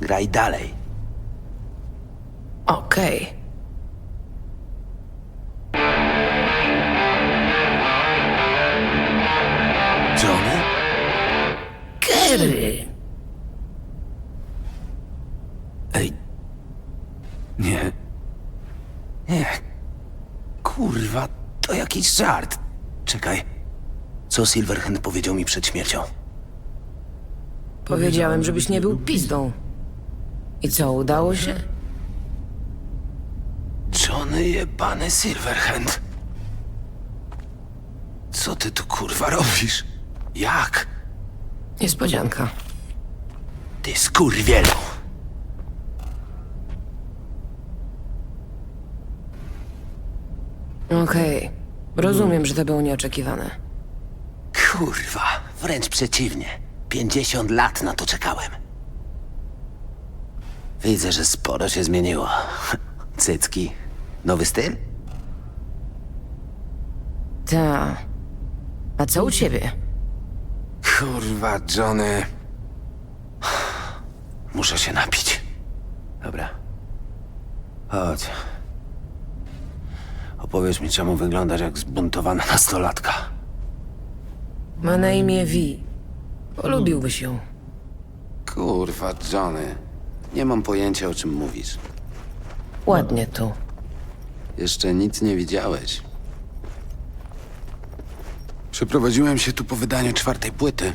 graj dalej. Okej. Johnny? Kerry! Ej. Nie. Nie. Kurwa, to jakiś żart. Czekaj. Co Silverhand powiedział mi przed śmiercią? Powiedziałem, żebyś nie był pizdą. I co, udało się? Johnny jebany Silverhand. Co ty tu kurwa robisz? Jak? Niespodzianka. Ty skurwielu. Okej. Rozumiem, że to było nieoczekiwane. Kurwa, wręcz przeciwnie. 50 lat na to czekałem. Widzę, że sporo się zmieniło. Cycki. Nowy styl? Ta. A co u ciebie? Kurwa, Johnny. Muszę się napić. Dobra. Chodź. Opowiesz mi, czemu wyglądasz jak zbuntowana nastolatka. Ma na imię Vi. Polubiłbyś ją. Kurwa, Johnny. Nie mam pojęcia, o czym mówisz. Ładnie tu. Jeszcze nic nie widziałeś. Przeprowadziłem się tu po wydaniu czwartej płyty.